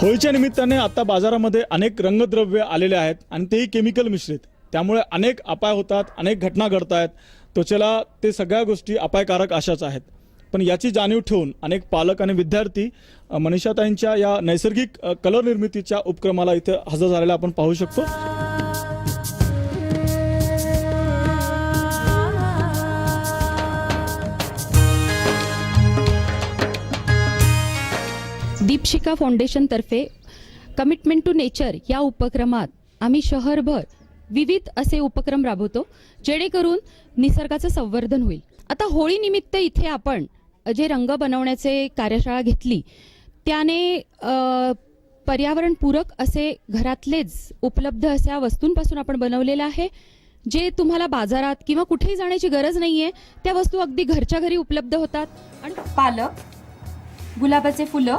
होळीच्या निमित्ताने आता बाजारामध्ये अनेक रंगद्रव्य आलेले आहेत आणि तेही केमिकल मिश्रित. त्यामुळे अनेक अपाय होतात अनेक घटना घडत आहेत त्वचेला ते सगळ्या गोष्टी अपायकारक अशाच आहेत. पण याची जाणीव ठेवून अनेक पालक आणि विद्यार्थी मनीषाताईंच्या या नैसर्गिक कलर निर्मितीच्या उपक्रमाला इथे हजर झालेला आपण पाहू शकतो. दीपशिका फाउंडेशनतर्फे कमिटमेंट टू नेचर या उपक्रमात आम्ही शहरभर विविध असे उपक्रम राबवतो जेणेकरून निसर्गाचं संवर्धन होईल. आता होळीनिमित्त इथे आपण जे रंग बनवण्याचे कार्यशाळा घेतली त्याने पर्यावरणपूरक असे घरातलेच उपलब्ध अशा वस्तूंपासून आपण बनवलेलं आहे जे तुम्हाला बाजारात किंवा कुठेही जाण्याची गरज नाही आहे त्या वस्तू अगदी घरच्या घरी उपलब्ध होतात. आणि पालक गुलाबाचे फुलं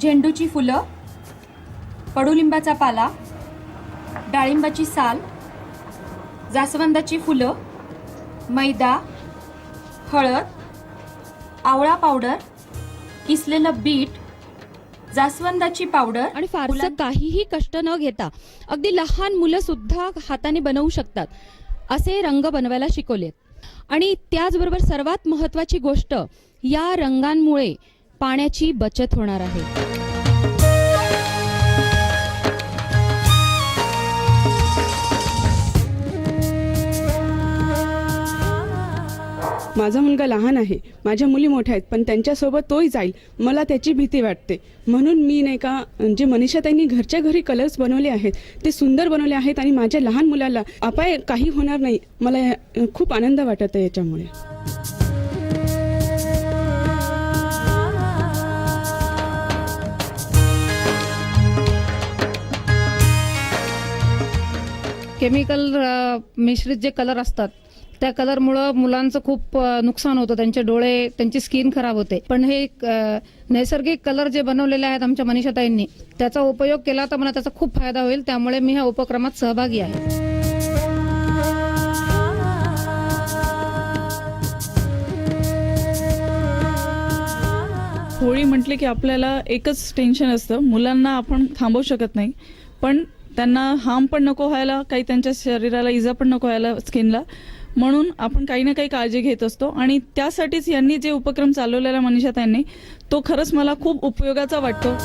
झेंडूची फुलं कडुलिंबाचा पाला डाळिंबाची साल जास्वंदाची फुलं मैदा हळद आवळा पावडर किसलेलं बीट जास्वंदाची पावडर आणि फारसं काहीही कष्ट न घेता अगदी लहान मुलं सुद्धा हाताने बनवू शकतात असे रंग बनवायला शिकवलेत. आणि त्याचबरोबर सर्वात महत्वाची गोष्ट या रंगांमुळे पाण्याची बचत होणार आहे. माझा मुलगा लहान आहे. माझ्या मुली मोठ्या आहेत पण त्यांच्यासोबत तोही जाईल. मला त्याची भीती वाटते. म्हणून मी नाही का जे मनीषा त्यांनी घरच्या घरी कलर्स बनवले आहेत ते सुंदर बनवले आहेत आणि माझ्या लहान मुलाला अपाय काही होणार नाही. मला या- खूप आनंद वाटत आहे याच्यामुळे. केमिकल मिश्रित जे कलर असतात त्या कलरमुळं मुलांचं खूप नुकसान होतं. त्यांचे डोळे त्यांची स्किन खराब होते. पण हे नैसर्गिक कलर जे बनवलेले आहेत आमच्या मनीषाताईंनी त्याचा उपयोग केला तर मला त्याचा खूप फायदा होईल. त्यामुळे मी ह्या उपक्रमात सहभागी आहे. होळी म्हटली की आपल्याला एकच टेन्शन असतं. मुलांना आपण थांबवू शकत नाही. पण त्यांना हार्म पण नको व्हायला काही त्यांच्या शरीराला इजा पण नको व्हायला स्किनला म्हणून आपण काही ना काही काळजी घेत असतो. आणि त्यासाठीच यांनी जे उपक्रम चालवलेला मनीषा त्यांनी तो खरंच मला खूप उपयोगाचा वाटतो.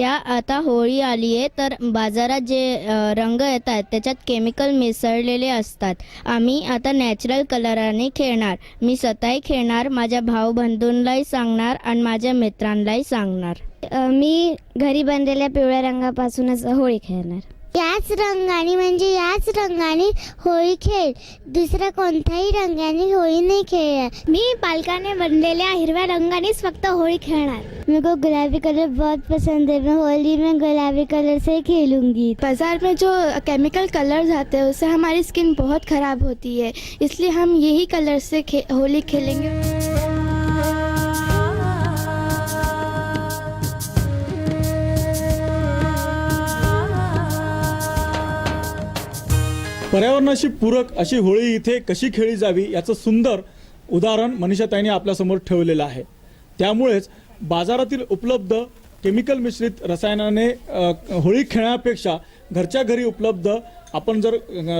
ज्या आता होळी आली आहे तर बाजारात जे रंग येतात त्याच्यात केमिकल मिसळलेले असतात. आम्ही आता नॅचरल कलराने खेळणार. मी स्वतःही खेळणार माझ्या भाऊ बंधूंनाही सांगणार आणि माझ्या मित्रांनाही सांगणार. मी घरी बनलेल्या पिवळ्या रंगापासूनच होळी खेळणार. याच रंगाने म्हणजे याच रंगाने होळी खेळ. दुसऱ्या कोणत्याही रंगाने होळी नाही खेळ मी पालकाने बनलेल्या हिरव्या रंगानेच फक्त होळी खेळणार. मेरे को गुलाबी कलर बहुत पसंद है मैं होली में गुलाबी कलर से ही खेलूँगी. बाज़ार में जो केमिकल कलर आते हैं उससे हमारी स्किन बहुत खराब होती है. इसलिए हम यही कलर से खे, होली खेलेंगे। पर्यावरणाशी पूरक अशी होळी इथे कशी खेळली जावी याचं सुंदर उदाहरण मनीषाताईंनी आपल्यासमोर ठेवलेलं आहे. त्यामुळेच बाजारातील उपलब्ध केमिकल मिश्रित रसायनाने होळी खेळण्यापेक्षा घरच्या घरी उपलब्ध आपण जर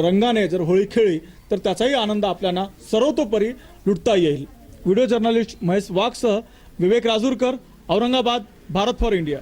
रंगाने जर होळी खेळली तर त्याचाही आनंद आपल्याला सर्वतोपरी लुटता येईल. व्हिडिओ जर्नलिस्ट महेश वाघसह विवेक राजूरकर औरंगाबाद भारत फॉर इंडिया.